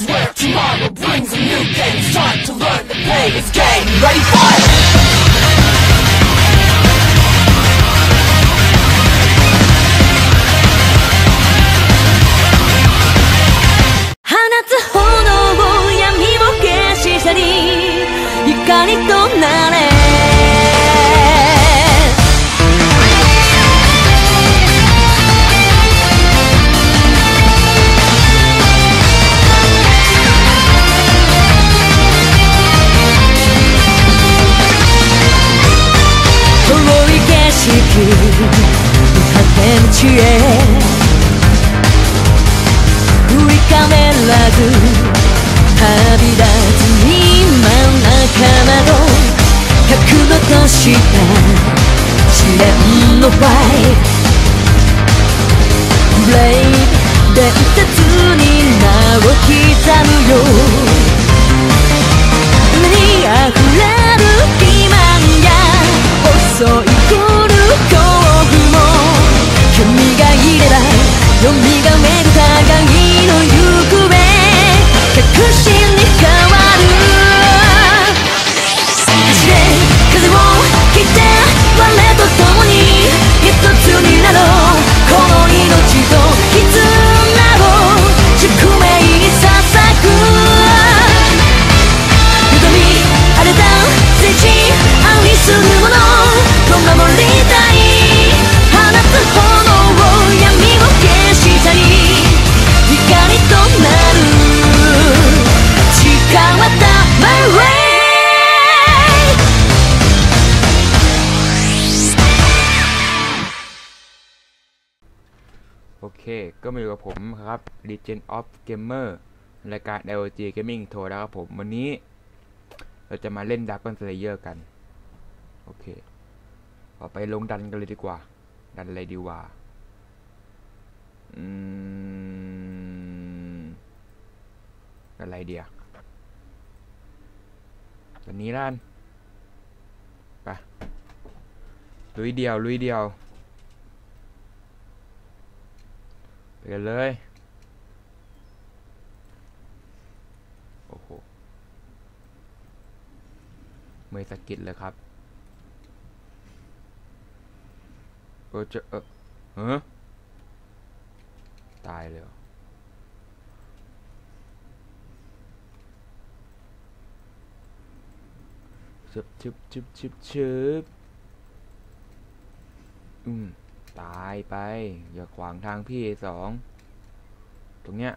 is where tomorrow brings a new day. It's time to learn the pain. It's game. Ready, fight! 旅立つ今仲間の角度とした試練のファイトブレイブ伝説に名を刻むよ。 กับผมครับ Legend of Gamer รายการ LG Gaming โทรแล้วครับผม วันนี้ เราจะมาเล่น Dragon Slayer กัน โอเคต่อไปลงดันกันเลยดีกว่า ดันอะไรดีวะอืมอะไรเดียวตันนี้ล้านไปลุยเดียวลุยเดียว ไปกันเลย โอ้โหเมยสะกิดเลยครับเออจะเออเออตายเลยชึบชึบชึบชึบชึบอืม ตายไป อย่าขวางทางพี่สอง ตรงเนี้ย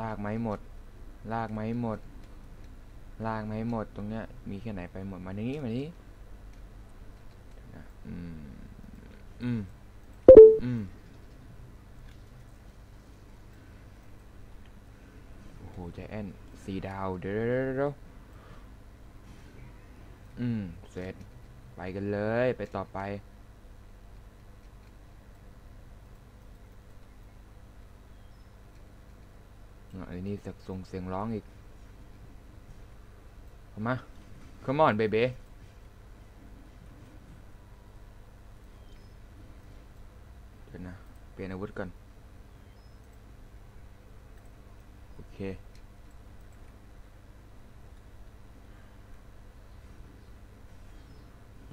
ลากไม้หมด ลากไม้หมด ลากไม้หมด ตรงเนี้ย มีแค่ไหนไปหมด มานี้มานี้อืม อืม อืม โอ้โหใจแอนสี่ดาว เดี๋ยวเดี๋ยวเดี๋ยวอืม เสร็จ ไปกันเลย ไปต่อไป อะไอ้นี่สักส่งเสียงร้องอีกเอามา come on baby เดี๋ยวนะ เปลี่ยนอาวุธก่อน โอเค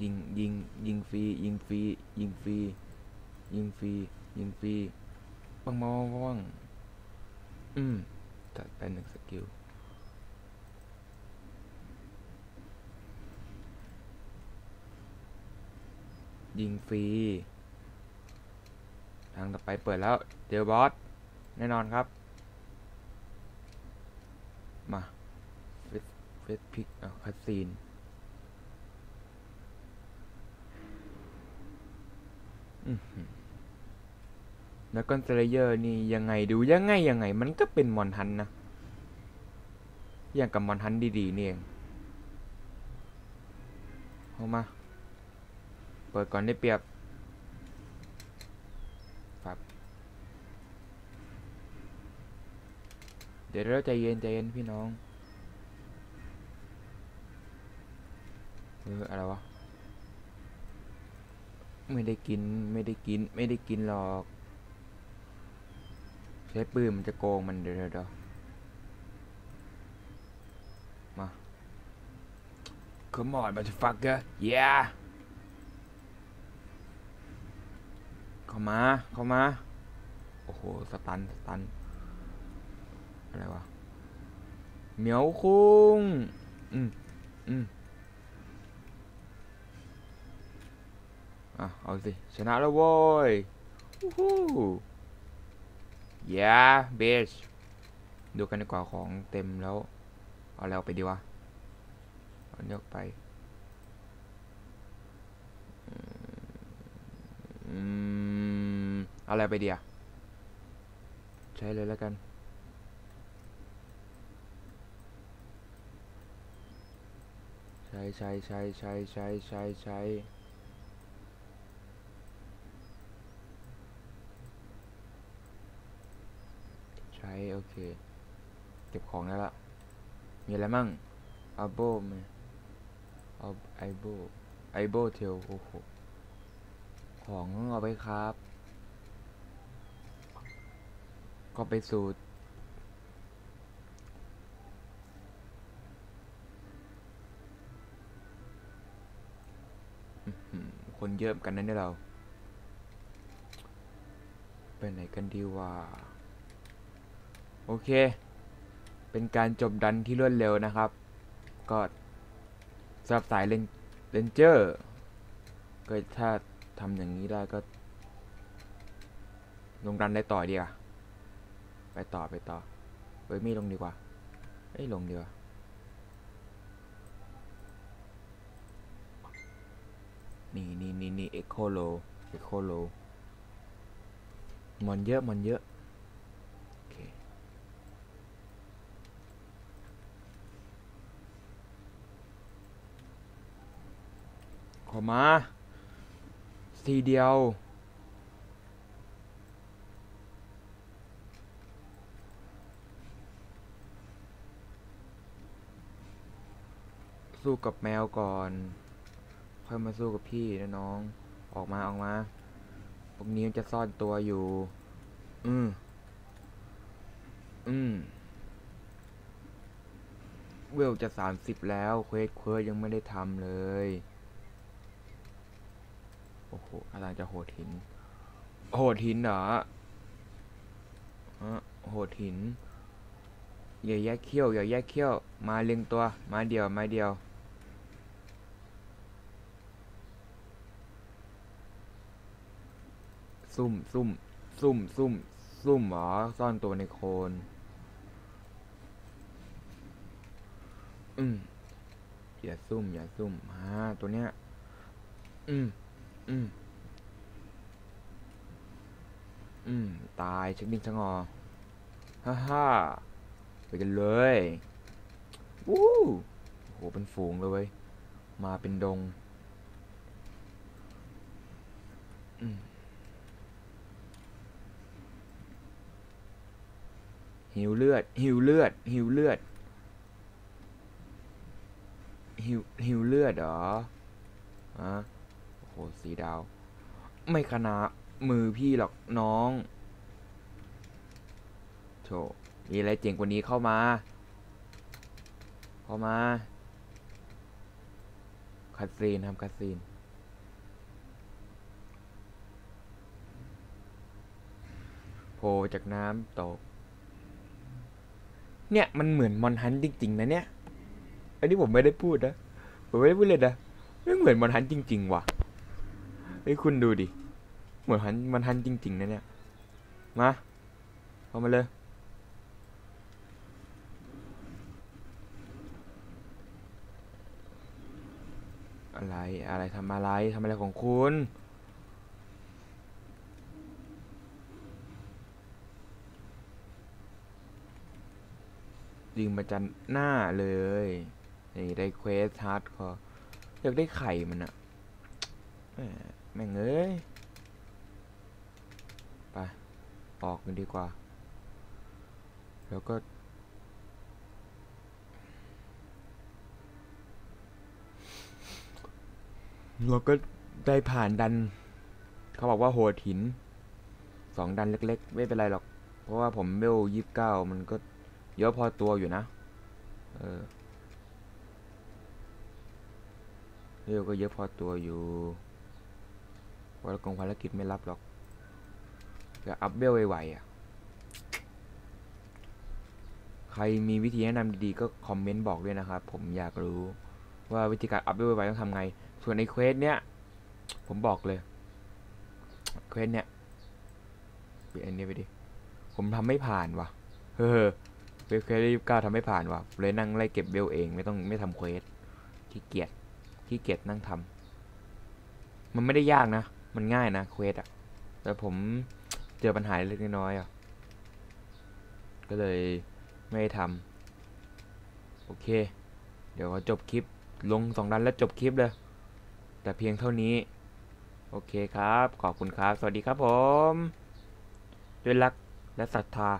ยิงยิงยิงฟรียิงฟรียิงฟรียิงฟรียิงฟรีปังปังปังปังอืม จัดไปหนึ่งสกิลยิงฟรี ทางต่อไปเปิดแล้ว เจอบอส แน่นอนครับ มาเฟสเฟสพิกอะคัสซีนอือ แล้วก็เซเลเยอร์นี่ยังไงดูยังไงยังไง มันก็เป็นมอนฮันนะ อย่างกับมอนฮันดีๆนี่เองเอามา เปิดก่อนได้เปรียบครับเดี๋ยวเราใจเย็นใจเย็นพี่น้อง เอออะไรวะ ไม่ได้กินไม่ได้กินไม่ได้กินหรอก ใช้ปืนมันจะโกงมันเดี๋ยวเดี๋ยวเดี๋ยวมา Come on motherfucker yeah เข้ามา เข้ามา โอ้โห สตัน สตัน อะไรวะ เหมียวคุงอืมอืมอะ เอาสิ ชนะแล้วโว้ย วู้ฮู้ yeah bitch ดูกันดีกว่าของเต็มแล้ว เอาแล้วไปดีวะเอาเนี้อกไปอืมเอาอะไรไปดีอะใช้เลยแล้วกัน ใช้ใช้ใช้ใช้ใช้ใช้ใช้ ช้โอเค เก็บของได้ละ มีอะไรมั่งอัลโบมอัลไอโบไอโบเทลโอ้โหของเอาไปครับ ก็ไปสูตรคนเยอะกันนะเนี่ยเรา ไปไหนกันดีวะ โอเค เป็นการจบดันที่รวดเร็วนะครับ ก็สำหรับสายเลนเลนเจอร์ก็ถ้าทำอย่างนี้ได้ก็ ลงดันได้ต่อดีกว่าไปต่อไปต่อเฮ้ยไม่ลงดีกว่าเอ้ยลงดีกว่านี่นี่นี่นี่เอ็กโคโลเอ็กโคโลมันเยอะมันเยอะโอเค ขอมา ทีเดียว สู้กับแมวก่อน ค่อยมาสู้กับพี่นะน้อง ออกมาออกมาพวกนี้มันจะซ่อนตัวอยู่ อืม อืมเวลจะสามสิบแล้ว เควสเควสยังไม่ได้ทำเลย โอ้โหอะไรจะโหดหิน โหดหินเหรอฮะโหดหินอย่าแยกเขี้ยวอย่าแยกเขี้ยว มาเลียงตัว มาเดียว มาเดียว ซุ่มซุ่มซุ่มซุ่มซุ่มเหรอซ่อนตัวในโคน อืมอย่าซุ่มอย่าซุ่มฮ่าตัวเนี้ย อืม อืม อืม ตายช็คบินชะงอ ฮ่าฮ่าไปกันเลยวู้โห เป็นฝูงเลย มาเป็นดง อืมหิวเลือด หิวเลือด หิวเลือด หิวหิวเลือดเหรอฮะ โหสีดาว ไม่ขนาดมือพี่หรอกน้องโถมีอะไรเจ๋งกว่านี้เข้ามา เข้ามาคัดซีนทำคัดซีนโผล่จากน้ำตก เนี่ย มันเหมือนมอนฮันจริง ๆ นะเนี่ย อันนี้ผมไม่ได้พูดนะ ผมไม่ได้พูดเลยนะไม่เหมือนมอนฮันจริง ๆ ว่ะ ไอ้ยคุณดูดิ เหมือนฮันมันฮันจริงๆนะเนี่ย มาเข้ามาเลยอะไรอะไรทำอะไรทำอะไรของคุณ ยิงมาจันหน้าเลยนี่ได้เควสฮาร์ดคออยากได้ไข่มันอะ แม่งเอ้ย ไป ออกกันดีกว่า แล้วก็ เราก็ได้ผ่านดัน เขาบอกว่าโหดหิน สองดันเล็กๆ ไม่เป็นไรหรอก เพราะว่าผมเวลยี่สิบเก้ามันก็เยอะพอตัวอยู่นะ เออเร็วก็เยอะพอตัวอยู่ วารกงภารกิจไม่รับหรอกจะอัพเบลไวๆอะ ใครมีวิธีแนะนำดีๆ ก็คอมเมนต์บอกด้วยนะครับ ผมอยากรู้ว่าวิธีการอัพเบลไวๆต้องทำไง ส่วนในเควสเนี้ย ผมบอกเลย เควสเนี้ยเปลนอันนี้ไปดิ ผมทำไม่ผ่านว่ะ เฮ้อเควสเควสยี่สิบเก้าทำไม่ผ่านว่ะ เลยนั่งไล่เก็บเบลเองไม่ต้องไม่ทำเควสขี้เกียจขี้เกียจนั่งทำมันไม่ได้ยากนะ มันง่ายนะเควสอะแต่ผมเจอปัญหาเล็กน้อยอะก็เลยไม่ทำโอเค เดี๋ยวขอจบคลิปลงสองดันแล้วจบคลิปเลย แต่เพียงเท่านี้ โอเคครับ ขอบคุณครับ สวัสดีครับผม ด้วยรักและศรัทธา